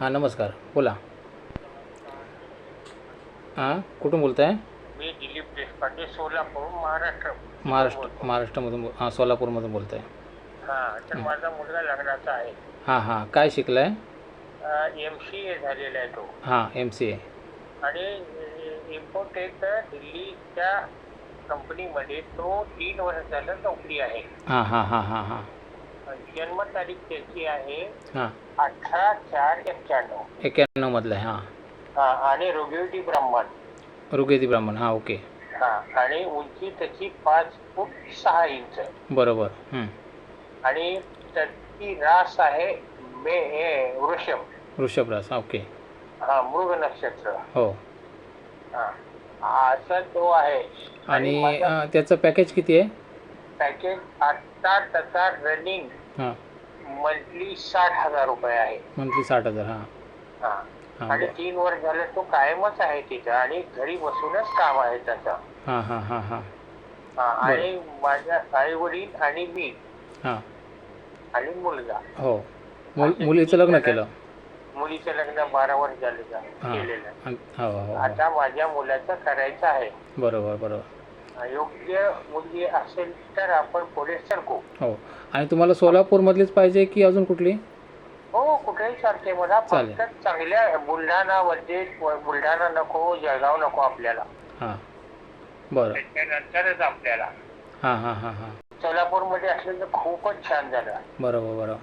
हां नमस्कार. बोला. हां कुठून बोलत आहे मी दिलीप देशपांडे सोलापूर महाराष्ट्र. महाराष्ट्र महाराष्ट्रामधून बोल हां सोलापूरमधून बोलत आहे हा तर माझा मुलगा लग्नाचा आहे. हां हां. काय शिकला आहे एम सी ए झालेला आहे तो. हां एम सी ए आणि इम्पोर्टेड दिल्लीच्या कंपनीमध्ये तो तीन वर्ष झालं नोकरी आहे. हां हां हां हां हां. जन्मतारीख त्याची आहे हां. अठरा चार एक्क्याण्णव एक्याण्णवमधलं आहे हां. हा आणि रोगिवटी ब्राह्मण. ऋग्वेदी ब्राह्मण हां ओके. हा आणि उंची त्याची पाच फूट सहा इंच. बरोबर हं. आणि त्याची रास आहे मे हे वृषभ. वृषभरास हां ओके. हा मृग नक्षत्र. हो. हा असा तो आहे. आणि माझा अं, त्याचं पॅकेज किती आहे? पॅकेज आता त्याचा रनिंग हां. मंथली साठ हजार रुपये आहे. मंथली साठ हजार हां. हा. हां आणि तीन वर्ष झालं तो कायमच आहे तिथं आणि घरी बसूनच काम आहे त्याचं. हां हां हां हां. हा, आणि माझ्या आई वडील आणि मी. हां. आणि मुलगा. हो. मुल मुलीचं लग्न केलं? मुलीचं लग्न बारा वर्ष झालेलं आहे, हां. केलेलं. आहे. आणि- हो हो हो. आता माझ्या मुलाचं करायचं आहे. बरोबर बरोबर. योग्य मुलगी असेल तर आपण पुढे सरकू हो. आणि तुम्हाला सोलापूरमधलीच पाहिजे की अजून कुठली? हो कुठेही चालते मला चालेल. फक्त चांगल्या बुलढाणा मध्ये बुलढाणा नको जळगाव नको आपल्याला. हां. बरं. त्याच्यानंतरच आपल्याला. हां हां हां हां. सोलापूरमध्ये असले तर खूपच छान झालं. बरोबर बरोबर.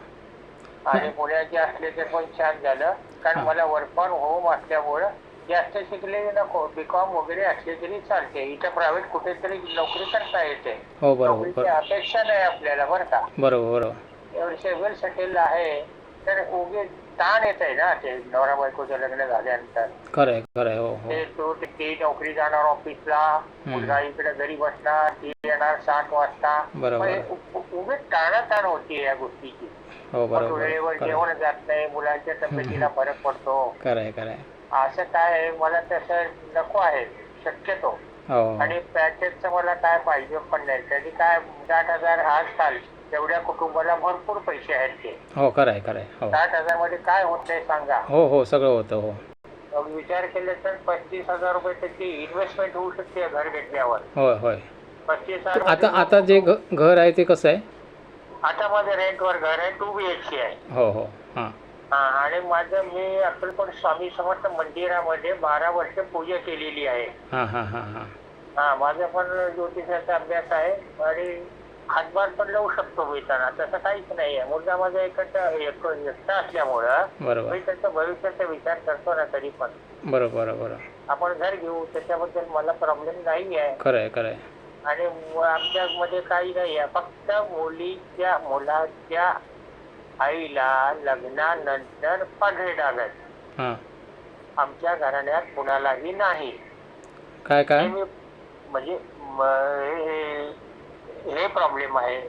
आणि पुण्याचे असले तर पण छान झालं. कारण हा. मला वर्क फ्रॉम होम असल्यामुळं जास्त शिकलेले नको बीकॉम वगैरे असले तरी चालते. इथं प्रायव्हेट कुठेतरी नोकरी करता येते. हो बरोबर नोकरीची बरोबर. अपेक्षा नाही आपल्याला बरं का? बरोबर बरोबर. एवढे वेल सेटल आहे तर उगे ताण येत आहे ना ते नवरा बायकोचं लग्न झाल्यानंतर. खरं आहे खरं आहे हो हो. ते तो ते- ती नोकरी जाणार ऑफिसला मुलगा इकडे घरी बसणार ती येणार सात वाजता. बरोबर. मग हे उ- उ- उगे ताण होती या गोष्टीची. हो मग बरोबर वेळेवर खरं. जेवण जात नाही मुलांच्या तब्येतीला फरक पडतो. खरं आहे खरं आहे असं काय आहे? मला तसं नको आहे. शक्यतो. हो. आणि पॅकेजचं मला काय पाहिजे पण नाही. त्याची काय साठ हजार आजकाल तेवढ्या कुटुंबाला भरपूर पैसे आहेत ते. हो खरं आहे खरं आहे हो. साठ हजारमध्ये काय होत नाही सांगा. हो हो सगळं होतं हो. मग विचार केले तर पस्तीस हजार रुपये त्याची इन्व्हेस्टमेंट होऊ शकते घर घेतल्यावर होय होय. पस्तीस आता हजार आता जे घ घर आहे ते कसं आहे? आता माझं रेंटवर घर आहे टू बी एच के आहे. हो हां. हा. आणि माझं मी अक्कलकोट स्वामी समर्थ मंदिरामध्ये बारा वर्ष पूजा केलेली आहे. हां हां हां हां. हा माझा पण ज्योतिषाचा अभ्यास आहे आणि हातभार पण लावू शकतो मी त्यांना तसं काहीच नाही आहे मुलगा माझा एकटा एक- एकटा असल्यामुळं बरोबर. मी त्याच्या भविष्याचा विचार करतो ना तरी पण. बरोबर आपण घर घेऊ त्याच्याबद्दल मला प्रॉब्लेम नाही आहे खरं आहे खरं आहे आणि मु- आमच्यामध्ये काही नाही आहे फक्त मुलीच्या मुलाच्या आईला लग्नानंतर पांढरे डाग आहेत हां. आमच्या घराण्यात कुणालाही नाही. काय काय? मी म्हणजे म- हे- हे प्रॉब्लेम आहे.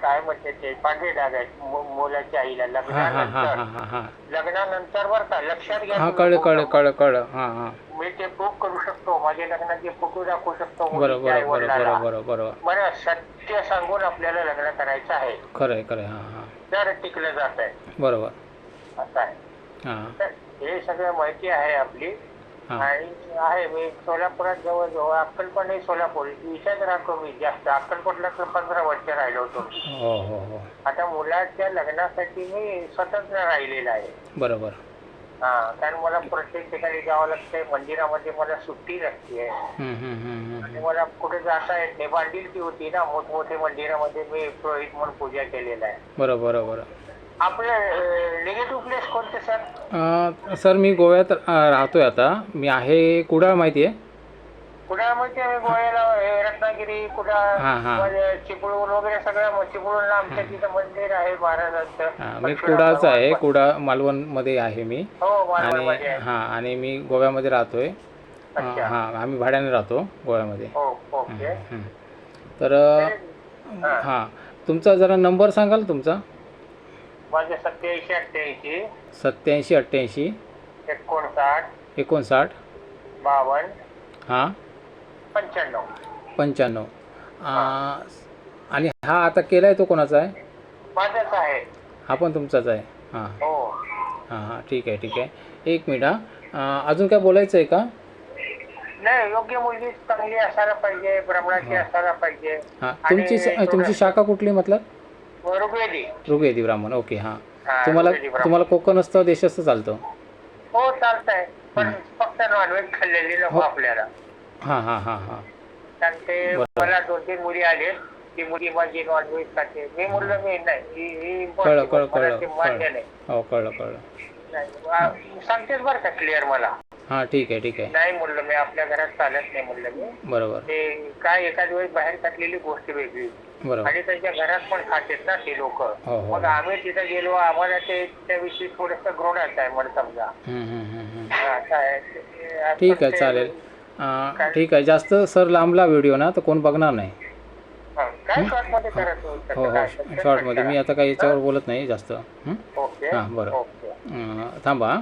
काय म्हणते ते? पांढरे डाग आहेत मु- मुलाच्या आईला हां हां हां लग्नानंतर. हां हां हां. लग्नानंतर बरं का लक्षात घ्या हां तुम्ही कळलं खूप कळलं लवकर. कळलं कळलं. हां हां. मी ते प्रूफ करू शकतो माझ्या लग्नाचे फोटो दाखवू शकतो बरोबर मुलीच्या बरोबर बरोबर आईवडिलाला. बरोबर बरोबर. बरं सत्य सांगून आपल्याला लग्न करायचं आहे. खरं आहे खरं आहे हां हां. तर टिकलं जात आहे. बरोबर. असं आहे. हां. तर हे सगळं माहिती आहे आपली. आणि आहे मी सोलापुरात जवळ जवळ अक्कलकोट नाही सोलापूर इथेच राहतो मी जास्त अक्कलकोटला तर पंधरा वर्ष राहिलो होतो हो हो हो. आता मुलाच्या लग्नासाठी मी स्वतंत्र राहिलेला आहे. बरोबर. कारण मला प्रत्येक ठिकाणी जावं लागतंय. मंदिरामध्ये मला सुट्टी हम्म. आणि मला कुठे जाता येत नाही. बांधिलकी होती ना मोठमोठे मंदिरामध्ये मी पुरोहित म्हणून पूजा केलेला आहे. बरोबर बरोबर आपलं निगेटिव्ह प्लेस कोणते सर सर मी गोव्यात राहतोय आता. मी आहे कुडाळ माहिती आहे कुठं म्हणजे गोव्याला हे रत्नागिरी हा, कुठं हा. म्हणजे चिपळूण वगैरे सगळं चिपळूणला आमच्या तिथं मंदिर आहे महाराजांचं हां मी परशुराम कुडाळचा आहे. कुडाळ मालवणमध्ये आहे मी हो आणि मालवणमध्ये आहे. हां आणि मी गोव्यामध्ये राहतोय अच्छा. हां आम्ही भाड्याने राहतो गोव्यामध्ये हो ओके हं. तर हा. हां तुमचा जरा नंबर सांगाल तुमचा माझे सत्याऐंशी अठ्ठ्याऐंशी सत्याऐंशी अठ्ठ्याऐंशी एकोणसाठ एकोणसाठ बावन्न हां पंच्याण्णव. पंच्याण्णव. आणि हा आता केला आहे तो कोणाचा आहे? माझंच आहे. हा पण तुमचाच आहे. हां. हो. हां हां. ठीक आहे ठीक आहे. एक मिनिट हां. अजून काय बोलायचं आहे का? नाही योग्य मुलगी चांगली असायला पाहिजे ब्राह्मणाची हा. असायला पाहिजे. हां. आणि तुमची तुमची शाखा कुठली मतलब? ऋग्वेदी. ऋग्वेदी ब्राह्मण. ओके हां. हा, तुम्हाला ऋग्वेदी ब्राह्मण. तुम्हाला कोकण असतं देश असतं चालतं? हो चालतंय. पण फक्त नॉनव्हेज खाल्लेली नको हो. आपल्याला. हां हां हां हां. कारण ते. मला दोन तीन मुली आले. ती मुली माझी नॉनव्हेज खाते मी म्हणलं मी नाही. ही- ही कळलं impossible. कळलं मला ते मान्य कळलं. नाही. हो कळलं कळलं. नाही, आ, सांगतेच बरं का क्लिअर मला. हां ठीक आहे ठीक आहे. नाही म्हणलं मी आपल्या घरात चालत नाही म्हणलं मी. बरोबर. ते काय एखाद वेळेस बाहेर काढलेली गोष्ट वेगळी. बरोबर. आणि त्यांच्या घरात पण खातेत ना ते लोक. हो, हो. मग आम्ही तिथे गेलो आम्हाला ते त्याविषयी थोडस घृणाच आहे म्हणून समजा. हम्म, हम्म, हम्म, हम्म. असं आहे ते- ठीक आहे ते- ठीक आहे जास्त सर लांबला व्हिडिओ ना तर कोण बघणार नाही हा, काय शॉर्टमध्ये करत हो हो काय शॉर्टमध्ये मी. आता काही याच्यावर बोलत नाही जास्त हं? ओके हां, बरं. ओके अं, थांबा हां.